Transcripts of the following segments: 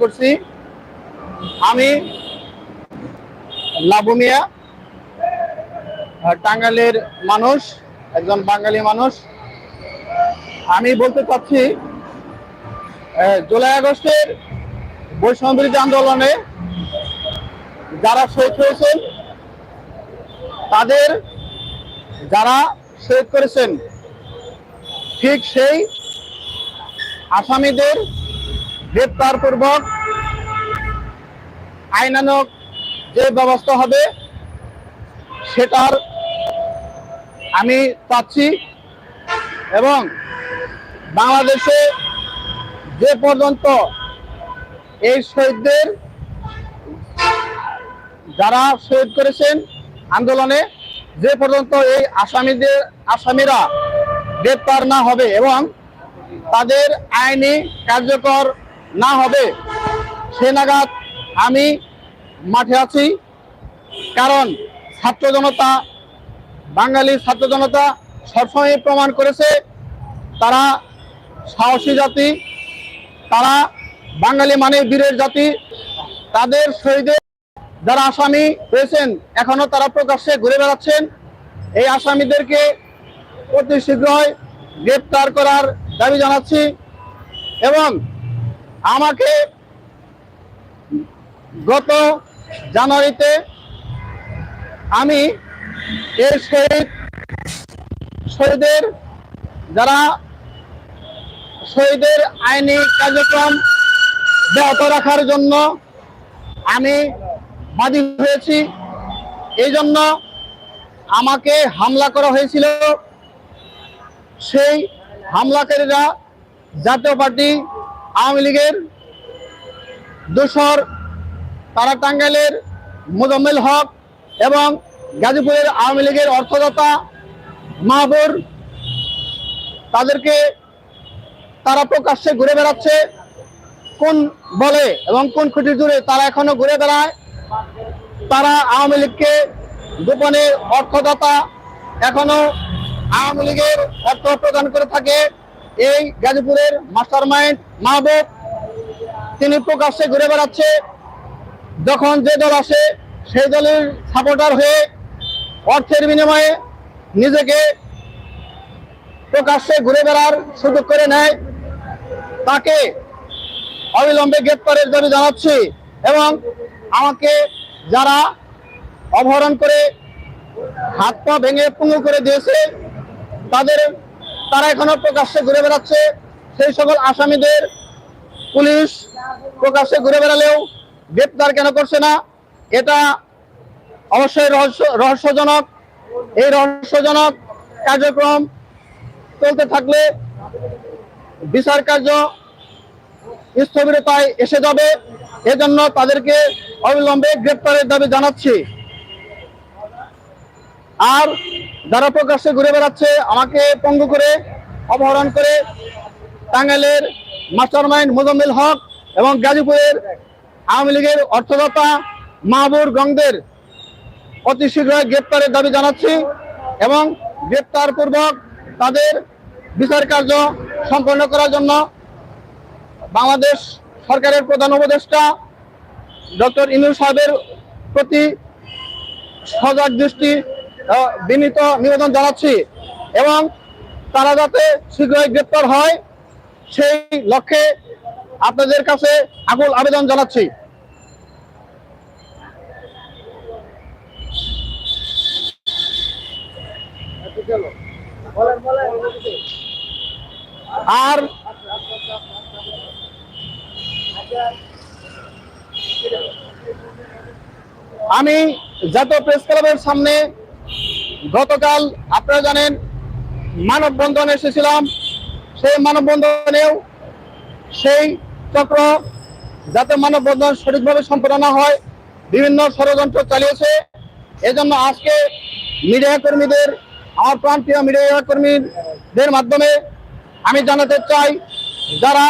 করছি। আমি লাবুমিয়া টাঙ্গালের মানুষ, একজন বাঙালি মানুষ। আমি বলতে চাচ্ছি জুলাই আগস্টের বিরোধী আন্দোলনে যারা শহীদ হয়েছেন, তাদের যারা শহীদ করেছেন, ঠিক সেই আসামিদের গ্রেপ্তার পূর্বক আইনানক যে ব্যবস্থা হবে, সেটার আমি চাচ্ছি এবং বাংলাদেশে যে পর্যন্ত এই শহীদদের যারা শহীদ করেছেন আন্দোলনে, যে পর্যন্ত এই আসামিদের, আসামিরা গ্রেপ্তার না হবে এবং তাদের আইনি কার্যকর না হবে, সে নাগাদ আমি মাঠে আছি। কারণ ছাত্র জনতা, বাঙালি ছাত্র জনতা সবসময় প্রমাণ করেছে, তারা সাহসী জাতি, তারা বাঙালি মানে বীরের জাতি। তাদের শহীদের যারা আসামি হয়েছেন, এখনও তারা প্রকাশ্যে ঘুরে বেড়াচ্ছেন। এই আসামিদেরকে অতি শীঘ্রই গ্রেপ্তার করার দাবি জানাচ্ছি এবং আমাকে গত জানুয়ারিতে আমি এর শহীদ, শহীদের যারা শহীদের আইনি কার্যক্রম ব্যাহত রাখার জন্য আমি বাদী হয়েছি, এই জন্য আমাকে হামলা করা হয়েছিল। সেই হামলাকারীরা জাতীয় পার্টি আওয়ামী লীগের দোসর তারা টাঙ্গাইলের মোজাম্মেল হক এবং গাজীপুরের আওয়ামী লীগের অর্থদাতা মাহবুর, তাদেরকে তারা প্রকাশ্যে ঘুরে বেড়াচ্ছে। কোন বলে এবং কোন খুঁটি জুড়ে তারা এখনও ঘুরে বেড়ায়? তারা আওয়ামী লীগকে গোপনে অর্থদাতা এখনও আওয়ামী লীগের অর্থ প্রদান করে থাকে। এই গাজীপুরের মাস্টার মাইন্ড মাহবুব, তিনি প্রকাশ্যে ঘুরে বেড়াচ্ছে। যখন যে দল আসে, সেই দলের সাপোর্টার হয়ে অর্থের বিনিময়ে নিজেকে প্রকাশ্যে ঘুরে বেড়ার সুযোগ করে নেয়। তাকে অবিলম্বে গ্রেপ্তারের দাবি জানাচ্ছি এবং আমাকে যারা অপহরণ করে হাত পা ভেঙে পুঙ্গু করে দিয়েছে, তাদের তারা এখনও প্রকাশ্যে ঘুরে বেড়াচ্ছে। সেই সকল আসামিদের পুলিশ প্রকাশ্যে ঘুরে বেড়ালেও গ্রেপ্তার কেন করছে না? এটা অবশ্যই রহস্য, রহস্যজনক। এই রহস্যজনক কার্যক্রম চলতে থাকলে বিচার কার্য স্থবিরতায় এসে যাবে। এজন্য তাদেরকে অবিলম্বে গ্রেপ্তারের দাবি জানাচ্ছি। আর যারা প্রকাশ্যে ঘুরে বেড়াচ্ছে, আমাকে পঙ্গু করে, অপহরণ করে, টাঙ্গাইলের মাস্টার মাইন্ড মোজাম্মেল হক এবং গাজীপুরের আওয়ামী লীগের অর্থদাতা মাহবুর গঙ্গদের অতি শীঘ্রই গ্রেপ্তারের দাবি জানাচ্ছি এবং গ্রেপ্তার পূর্বক তাদের বিচার কার্য সম্পন্ন করার জন্য বাংলাদেশ সরকারের প্রধান উপদেষ্টা ডক্টর ইনুর সাহেবের প্রতি সজাগ দৃষ্টি বিনীত নিবেদন জানাচ্ছি এবং তারা যাতে শীঘ্রই গ্রেপ্তার হয়, সেই লক্ষ্যে আপনাদের কাছে আকুল আবেদন জানাচ্ছি। আর আমি জাতীয় প্রেস ক্লাবের সামনে গতকাল আপনারা জানেন মানববন্ধন এসেছিলাম। সেই মানববন্ধনেও সেই চক্র যাতে মানববন্ধন সঠিকভাবে সম্পন্ন হয়, বিভিন্ন ষড়যন্ত্র চালিয়েছে। এজন্য আজকে মিডিয়া কর্মীদের, আমার প্রান্তীয় মিডিয়া কর্মীদের মাধ্যমে আমি জানাতে চাই, যারা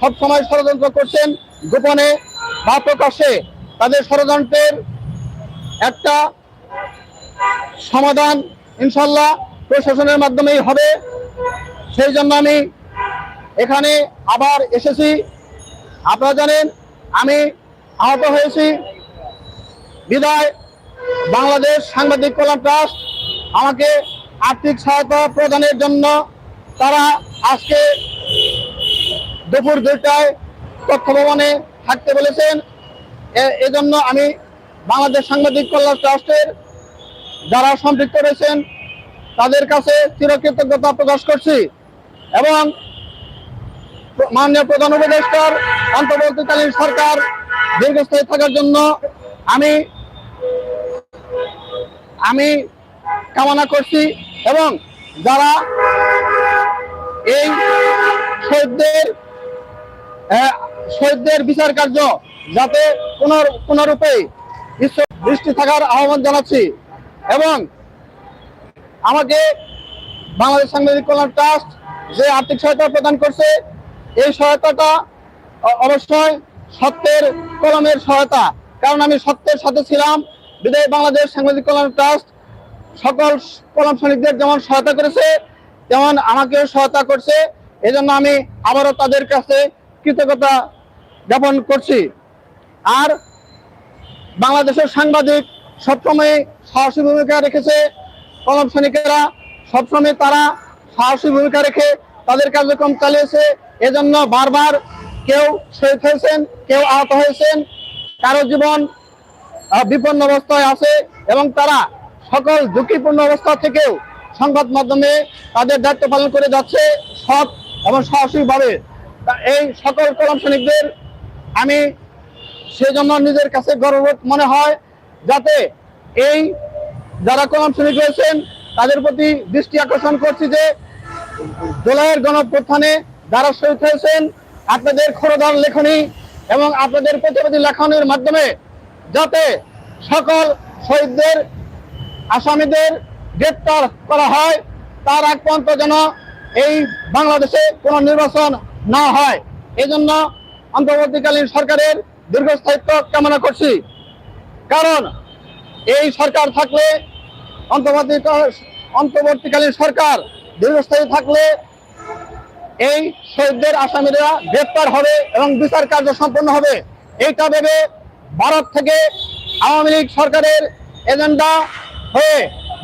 সবসময় ষড়যন্ত্র করছেন, গোপনে বা প্রকাশ্যে তাদের ষড়যন্ত্রের একটা সমাধান ইনশাল্লাহ প্রশাসনের মাধ্যমেই হবে। সেই জন্য আমি এখানে আবার এসেছি। আপনারা জানেন, আমি আহত হয়েছি। বিদায়। বাংলাদেশ সাংবাদিক কল্যাণ ট্রাস্ট আমাকে আর্থিক সহায়তা প্রদানের জন্য তারা আজকে দুপুর দুইটায় তথ্য থাকতে বলেছেন। এজন্য আমি বাংলাদেশ সাংবাদিক কল্যাণ ট্রাস্টের যারা সম্পৃক্ত রয়েছেন, তাদের কাছে চিরকৃতজ্ঞতা প্রকাশ করছি এবং মাননীয় প্রধান উপদেষ্টার অন্তর্বর্তীকালীন সরকার দীর্ঘস্থায়ী থাকার জন্য আমি আমি কামনা করছি এবং যারা এই শহীদদের শহীদদের বিচার কার্য যাতে পুনর পুনরূপে ঈশ্বর দৃষ্টি থাকার আহ্বান জানাচ্ছি। এবং আমাকে বাংলাদেশ সাংবাদিক কল্যাণ ট্রাস্ট যে আর্থিক সহায়তা প্রদান করছে, এই সহায়তাটা অবশ্যই সত্যের কলমের সহায়তা। কারণ আমি সত্যের সাথে ছিলাম, বিদায় বাংলাদেশ সাংবাদিক কল্যাণ ট্রাস্ট সকল কলম শ্রমিকদের যেমন সহায়তা করেছে, তেমন আমাকেও সহায়তা করছে। এজন্য আমি আবারও তাদের কাছে কৃতজ্ঞতা জ্ঞাপন করছি। আর বাংলাদেশের সাংবাদিক সবসময় সাহসী ভূমিকা রেখেছে কলম সৈনিকেরা সবসময় তারা সাহসী ভূমিকা রেখে তাদের কার্যক্রম চালিয়েছে। এজন্য বারবার কেউ শহীদ হয়েছেন, কেউ আহত হয়েছেন, কারও জীবন বিপন্ন অবস্থায় আছে এবং তারা সকল ঝুঁকিপূর্ণ অবস্থা থেকেও সংবাদ মাধ্যমে তাদের দায়িত্ব পালন করে যাচ্ছে সৎ এবং সাহসিকভাবে তা এই সকল কলম সৈনিকদের আমি সেজন্য নিজের কাছে গর্ববোধ মনে হয় যাতে এই যারা কলম শ্রমিক রয়েছেন তাদের প্রতি দৃষ্টি আকর্ষণ করছি যে জুলাইয়ের গণপ্রথানে যারা শহীদ হয়েছেন, আপনাদের খরদার লেখনী এবং আপনাদের প্রতিবাদী লেখনের মাধ্যমে যাতে সকল শহীদদের, আসামিদের গ্রেপ্তার করা হয়, তার আগ পর্যন্ত যেন এই বাংলাদেশে কোনো নির্বাচন না হয়। এজন্য অন্তর্বর্তীকালীন সরকারের দীর্ঘস্থায়িত্ব কামনা করছি। কারণ এই সরকার থাকলে অন্তর্বর্তী অন্তর্বর্তীকালীন সরকার দীর্ঘস্থায়ী থাকলে এই শহীদদের আসামিরা গ্রেপ্তার হবে এবং বিচার কার্য সম্পন্ন হবে। এইটা ভেবে ভারত থেকে আওয়ামী লীগ সরকারের এজেন্ডা হয়ে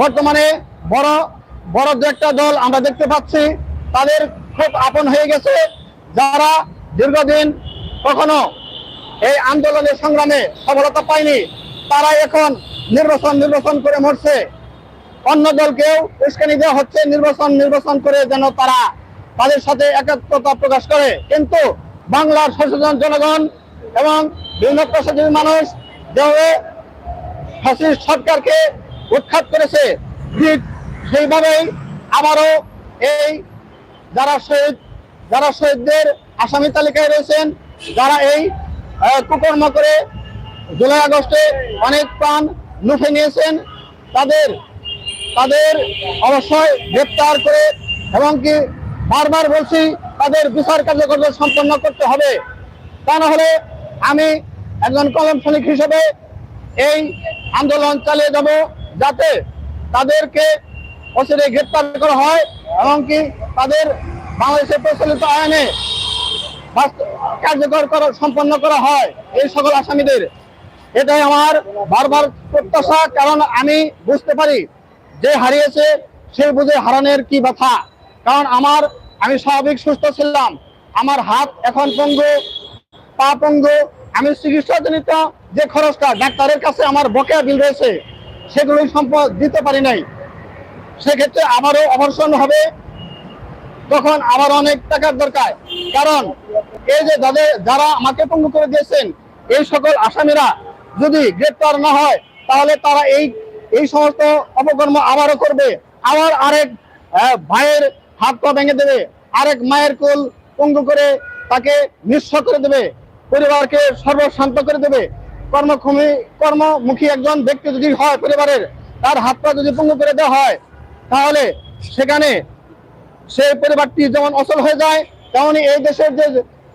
বর্তমানে বড় বড় দু একটা দল আমরা দেখতে পাচ্ছি। তাদের খুব আপন হয়ে গেছে। যারা দীর্ঘদিন কখনো এই আন্দোলনের সংগ্রামে সফলতা পায়নি তারা এখন নির্বাচন নির্বাচন করে মরছে। অন্য দলকেও উস্কানি দেওয়া হচ্ছে, নির্বাচন নির্বাচন করে যেন তারা তাদের সাথে একাত্মতা প্রকাশ করে। কিন্তু বাংলার সচেতন জনগণ এবং বিভিন্ন প্রশাসনিক মানুষ যেভাবে ফ্যাসিস্ট সরকারকে উৎখাত করেছে। ঠিক সেইভাবেই আবারও এই যারা শহীদ, যারা শহীদদের আসামি তালিকায় রয়েছেন, যারা এই কুকর্ম করে জুলাই আগস্টে অনেক প্রাণ লুফে নিয়েছেন। তাদের তাদের অবশ্যই গ্রেপ্তার করে এবং কি বারবার বলছি, তাদের বিচার কার্যক্রম সম্পন্ন করতে হবে। তা না হলে আমি একজন কলম শ্রমিক হিসেবে এই আন্দোলন চালিয়ে যাব যাতে তাদেরকে অচিরে গ্রেপ্তার করা হয় এবং কি তাদের বাংলাদেশে প্রচলিত আইনে কার্যকর করা, সম্পন্ন করা হয়। এই সকল আসামিদের এটাই আমার বারবার প্রত্যাশা, কারণ আমি বুঝতে পারি যে হারিয়েছে সে বুঝে হারানোর কি ব্যথা। কারণ আমার, আমি স্বাভাবিক সুস্থ ছিলাম। আমার হাত এখন পঙ্গু, পা পঙ্গু। আমি চিকিৎসাজনিত যে খরচটা ডাক্তারের কাছে আমার বকেয়া বিল রয়েছে, সেগুলো সম্পদ দিতে পারি নাই। সেক্ষেত্রে আবারও অপারেশন হবে, তখন আবার অনেক টাকার দরকার। কারণ এই যে যাদের যারা আমাকে পঙ্গু করে দিয়েছেন, এই সকল আসামিরা যদি গ্রেপ্তার না হয়, তাহলে তারা এই এই সমস্ত অপকর্ম আবারও করবে। আবার আরেক ভাইয়ের হাত পা ভেঙে দেবে। আরেক মায়ের কোল পঙ্গু করে তাকে নিঃস্ব করে দেবে। পরিবারকে সর্বশান্ত করে দেবে। কর্মক্ষমী, কর্মমুখী একজন ব্যক্তি যদি হয় পরিবারের, তার হাত পা যদি পঙ্গু করে দেওয়া হয়, তাহলে সেখানে সেই পরিবারটি যেমন অচল হয়ে যায়, তেমনি এই দেশের যে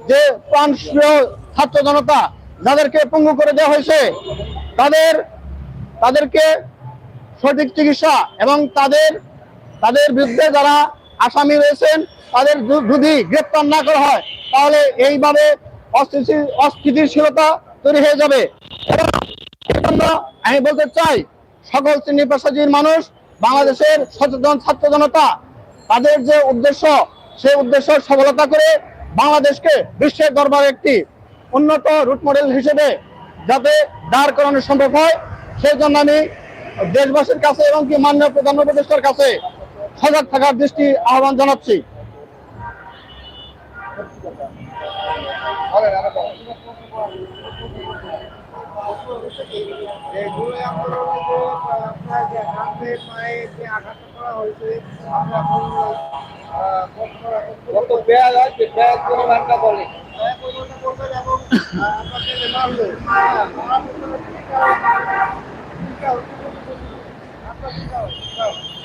যে প্রাণপ্রিয় ছাত্র জনতা যাদেরকে পঙ্গু করে দেওয়া হয়েছে, তাদের, তাদেরকে সঠিক চিকিৎসা এবং তাদের তাদের বিরুদ্ধে যারা আসামি রয়েছেন, তাদের যদি গ্রেপ্তার না করা হয়, তাহলে এইভাবে অস্থিতি- অস্থিতিশীলতা তৈরি হয়ে যাবে। আমি বলতে চাই, সকল শ্রেণি পেশাজীবীর মানুষ, বাংলাদেশের সচেতন ছাত্র জনতা, তাদের যে উদ্দেশ্য, সেই উদ্দেশ্য সফলতা করে বাংলাদেশকে বিশ্বের দরবারে একটি উন্নত রুট মডেল হিসেবে যাতে দাঁড় করানো সম্ভব হয়, সেই জন্য আমি দেশবাসীর কাছে এবং কি মাননীয় প্রধান উপদেষ্টার কাছে সজাগ থাকার দৃষ্টি আহ্বান জানাচ্ছি। বলে।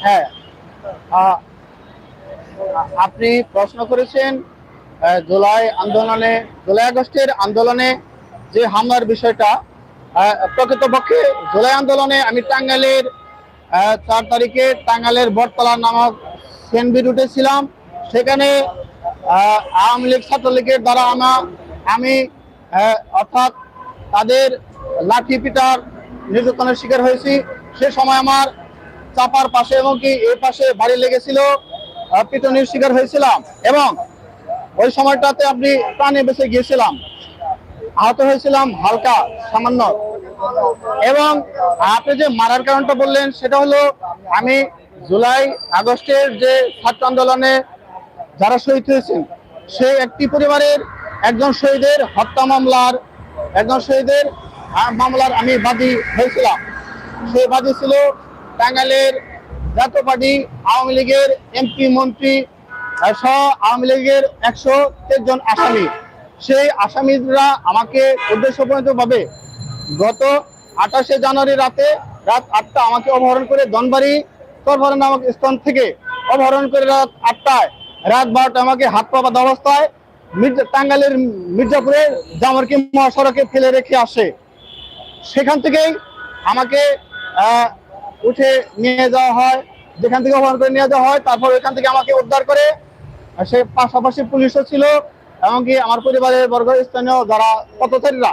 হ্যাঁ, আপনি প্রশ্ন করেছেন জুলাই আন্দোলনে জুলাই আগস্টের আন্দোলনে যে হামলার বিষয়টা প্রকৃতপক্ষে জুলাই আন্দোলনে আমি টাঙ্গাইলের আহ, চার তারিখে টাঙ্গাইলের বটতলা নামক সেনবি রুটে ছিলাম সেখানে আওয়ামী লীগ ছাত্রলীগের দ্বারা আমার, আমি অর্থাৎ তাদের লাঠি পিটার নির্যাতনের শিকার হয়েছি। সে সময় আমার চাপার পাশে এবং কি এই পাশে বাড়ি লেগেছিল পিটুনির শিকার হয়েছিলাম এবং ওই সময়টাতে আপনি প্রাণে বেঁচে গিয়েছিলাম। আহত হয়েছিলাম হালকা, সামান্য। এবং আপনি যে মারার কারণটা বললেন, সেটা হলো আমি জুলাই আগস্টের যে ছাত্র আন্দোলনে যারা শহীদ হয়েছেন, সেই একটি পরিবারের একজন শহীদের হত্যা মামলার, একজন শহীদের মামলার আমি বাদী হয়েছিলাম। সেই বাদী ছিল টাঙ্গাইলের জাতীয় পার্টি আওয়ামী লীগের এমপি মন্ত্রী সহ আওয়ামী লীগের একশো জন আসামি। সেই আসামিরা আমাকে উদ্দেশ্যপ্রণীত ভাবে গত আঠাশে জানুয়ারি রাতে রাত আটটা আমাকে অপহরণ করে ধনবাড়ি তরফারা নামক স্থান থেকে অপহরণ করে রাত আটটায় রাত বারোটা আমাকে হাত পা বাঁধা অবস্থায় মির্জা টাঙ্গাইলের মির্জাপুরের জামারকি মহাসড়কে ফেলে রেখে আসে। সেখান থেকেই আমাকে উঠে নিয়ে যাওয়া হয়। যেখান থেকে অপহরণ করে নিয়ে যাওয়া হয়, তারপর ওইখান থেকে আমাকে উদ্ধার করে সে পাশাপাশি পুলিশও ছিল, এমনকি আমার পরিবারের বর্গ স্থানীয় যারা পথচারীরা,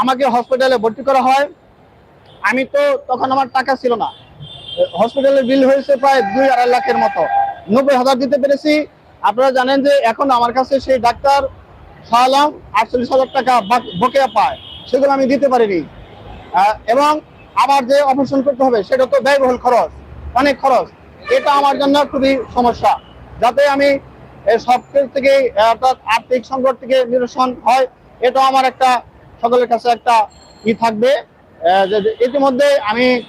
আমাকে হসপিটালে ভর্তি করা হয়। আমি তো তখন আমার টাকা ছিল না। হসপিটালের বিল হয়েছে প্রায় দুই আড়াই লাখের মতো। নব্বই হাজার দিতে পেরেছি। আপনারা জানেন যে এখন আমার কাছে সেই ডাক্তার সালাম আটচল্লিশ হাজার টাকা বাক- বকেয়া পায়। সেগুলো আমি দিতে পারিনি। এবং আমার যে অপারেশন করতে হবে, সেটা তো ব্যয়বহুল খরচ, অনেক খরচ। এটা আমার জন্য খুবই সমস্যা। যাতে আমি সব থেকে অর্থাৎ আর্থিক সংকট থেকে নিরসন হয় এটা আমার একটা, সকলের কাছে একটা ই থাকবে। ইতিমধ্যে আমি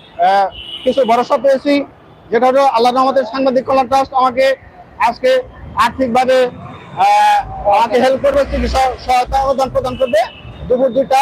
কিছু ভরসা পেয়েছি। যেটা হলো আল্লাহ আমাদের সাংবাদিক কল্যাণ ট্রাস্ট আমাকে আজকে আর্থিকভাবে আমাকে হেল্প করবে, চিকিৎসা সহায়তা প্রদান প্রদান করবে। দুপুর দুটায়